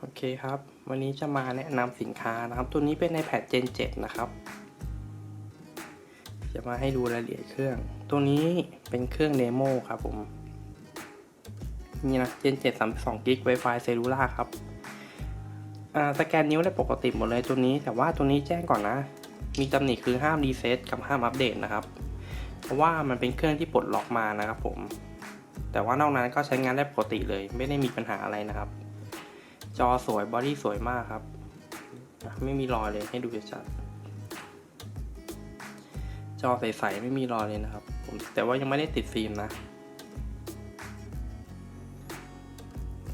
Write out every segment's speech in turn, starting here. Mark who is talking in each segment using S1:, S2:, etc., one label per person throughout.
S1: โอเคครับ วันนี้จะมาแนะนำสินค้านะครับ ตัวนี้เป็น iPad Gen 7 นะครับ จะมาให้ดูรายละเอียดเครื่อง ตัวนี้เป็นเครื่องเดโมครับผม นี่นะ Gen 7 32 g b Wi-Fi Cellular ครับอ่าสแกนนิ้วได้ปกติหมดเลยตัวนี้ แต่ว่าตัวนี้แจ้งก่อนนะ มีตำหนิคือห้ามรีเซ็ตกับห้ามอัปเดตนะครับ เพราะว่ามันเป็นเครื่องที่ปลดล็อกมานะครับผม แต่ว่านอกนั้นก็ใช้งานได้ปกติเลย ไม่ได้มีปัญหาอะไรนะครับ จอสวยบอดี้สวยมากครับ ไม่มีรอยเลยให้ดูชัดๆจอใสๆไม่มีรอยเลยนะครับผมแต่ว่ายังไม่ได้ติดฟิล์มนะ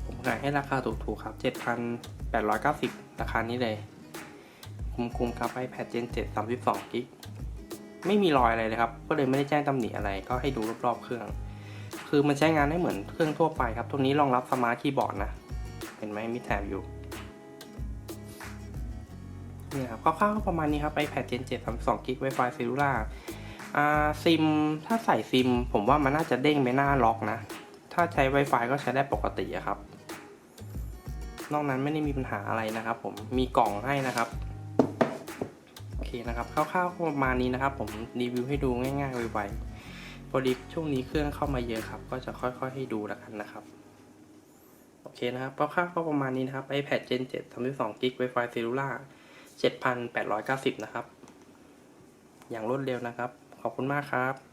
S1: ผมขายให้ราคาถูกๆครับ 7,890 ราคานี้เลย คุ้มๆครับ iPad Gen 7 32 g b ไม่มีรอยอะไรเลยครับ ก็เลยไม่ได้แจ้งตำหนิอะไร ก็ให้ดูรอบๆเครื่อง คือมันใช้งานได้เหมือนเครื่องทั่วไปครับ ตัวนี้รองรับสมาร์ทคีย์บอร์ดนะ ห็นไหมมีแถบอยู่นี่ครับคร่าวๆประมาณนี้ครับ iPad Gen 7 32 g b Wi-Fi Cellular อ่าซิมถ้าใส่ซิม ผมว่ามันน่าจะเด้งไม่น่าล็อกนะ ถ้าใช้ Wi-Fi ก็ใช้ได้ปกติครับ นอกนั้นไม่ได้มีปัญหาอะไรนะครับ ผมมีกล่องให้นะครับโอเคนะครับคร่าวๆประมาณนี้นะครับ ผมรีวิวให้ดูง่ายๆไวๆพอดีช่วงนี้เครื่องเข้ามาเยอะครับ ก็จะค่อยๆให้ดูแล้วกันนะครับ เคนะครับคร่าก็ประมาณนี้นะครับ iPad Gen 7 32 g b Wi-Fi Cellular 7,890 นะครับ อย่างรวดเร็วนะครับ ขอบคุณมากครับ